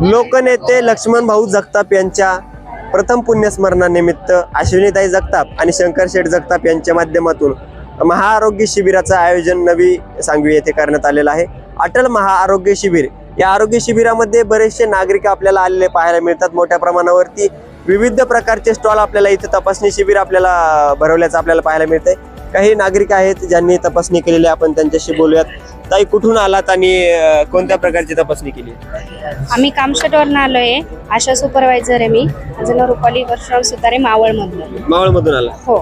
लोकनेते लक्ष्मण भाऊ जगताप यांच्या प्रथम पुण्यस्मरणानिमित्त अश्विनीताई जगताप आणि शंकर शेठ जगताप यांच्या माध्यमातून महाआरोग्य शिबिराचं आयोजन नवी सांगवी येथे करण्यात आलेलं आहे. अटल महाआरोग्य शिबिर. या आरोग्य शिबिरामध्ये बरेचसे नागरिक आपल्याला आलेले पाहायला मिळतात. मोठ्या प्रमाणावरती विविध प्रकारचे स्टॉल आपल्याला इथे तपासणी शिबिर आपल्याला भरवल्याचं आपल्याला पाहायला मिळतंय. काही नागरिक आहेत ज्यांनी तपासणी केलेली आहे. आपण त्यांच्याशी बोलूयात. ताई कुठून आलात आणि अं, कोणत्या प्रकारची तपासणी केली? आम्ही कामशेटवरून आलो आहे आशा सुपरवायझर आहे मी. माझं नाव रुपाली परशुराम सुतारे मावळमधलं मावळमधून आला? हो.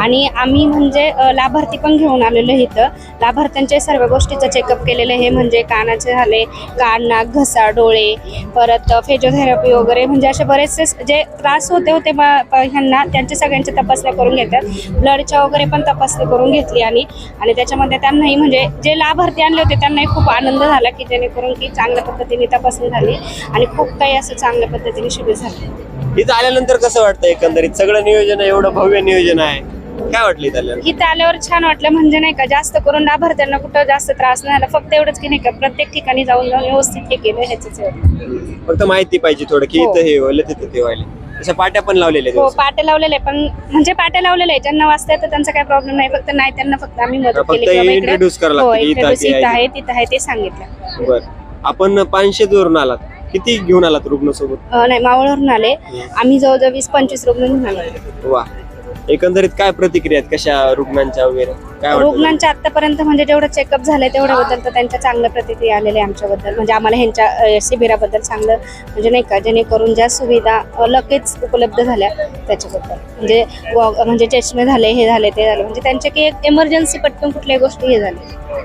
आणि आम्ही म्हणजे अ, लाभार्थी पण घेऊन आलेलो आहे इथं. लाभार्थ्यांचे सर्व गोष्टीचं चेकअप केलेलं आहे. म्हणजे कानाचे झाले कान नाक घसा डोळे परत फिजिओथेरपी वगैरे. म्हणजे असे बरेचसे जे त्रास होते होते बा- प- ह्यांना त्यांच्या सगळ्यांच्या तपासण्या करून घेतात. ब्लडच्या वगैरे पण तपासणी करून घेतली आणि आणि त्याच्यामध्ये त्यांनाही म्हणजे जे लाभार्थी आणले होते त्यांनाही खूप आनंद झाला की जेणेकरून की चांगल्या पद्धतीने तपासणी झाली आणि खूप काही असं चांगल्या पद्धतीने शिबिर झालं इथं आल्यानंतर कसं वाटतं एकंदरीत? सगळं नियोजन आहे, एवढं भव्य नियोजन आहे. काय वाटलं इथं आल्यानंतर इथं आल्यावर छान वाटलं म्हणजे नाही का जास्त करून लाभार्थ्यांना कुठं जास्त त्रास नाही झाला फक्त एवढंच की नाही का प्रत्येक ठिकाणी जाऊन जाऊन व्यवस्थित हे केलं ह्याच फक्त माहिती पाहिजे थोडं की हो. इथं हे व्हायला तिथं ते व्हायला पाट्या पण लावलेल्या हो आहेत पाटे लावलेले पण म्हणजे पाटे लावलेले आहे ज्यांना वाचता येतं त्यांचा काही प्रॉब्लेम नाही. फक्त नाही त्यांना फक्त आम्ही मदत फक्त केली की बाबा इकडे- introduce करावं हो लागतं इथं introduce इथं आहे. आहे तिथं आहे ते सांगितलं. बर. आपण पाचशे दूरून आलात. किती घेऊन आलात रुग्ण सोबत अं, नाही मावळवरून आले. आम्ही जवळजवळ वीस पंचवीस रुग्ण घेऊन आलो. वा. एकंदरीत काय प्रतिक्रिया आहेत कशा रुग्णांच्या वगैरे? काय वाटतं रुग्णांच्या आतापर्यंत म्हणजे जेवढं चेकअप झालंय तेवढ्याबद्दल तर त्यांच्या चांगल्या प्रतिक्रिया आलेल्या आहे आमच्याबद्दल. म्हणजे आम्हाला ह्यांच्या शिबिराबद्दल चांगलं म्हणजे नाही का जेणेकरून ज्या सुविधा लगेच उपलब्ध झाल्या त्याच्याबद्दल. म्हणजे व- म्हणजे चष्मे झाले हे झाले ते झाले. म्हणजे त्यांच्या की एक इमर्जन्सी पटकन कुठल्याही गोष्टी हे झाल्या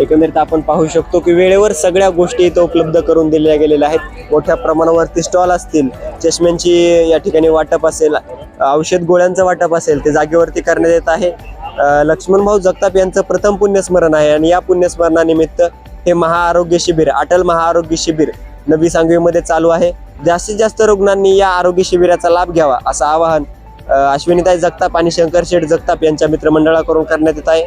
एकंदरीत आपण पाहू शकतो की वेळेवर सगळ्या गोष्टी इथं उपलब्ध करून दिल्या गेलेल्या आहेत. मोठ्या प्रमाणावरती स्टॉल असतील चष्म्यांची या ठिकाणी वाटप असेल औषध गोळ्यांचं वाटप असेल ते जागेवरती करण्यात येत आहे. लक्ष्मणभाऊ जगताप यांचं प्रथम पुण्यस्मरण आहे आणि या पुण्यस्मरणानिमित्त हे महाआरोग्य शिबिर अटल महाआरोग्य शिबिर नवी सांगवीमध्ये चालू आहे. जास्तीत जास्त रुग्णांनी या आरोग्य शिबिराचा लाभ घ्यावा असं आवाहन अश्विनीताई जगताप आणि शंकर शेठ जगताप यांच्या मित्रमंडळाकडून करण्यात येत आहे.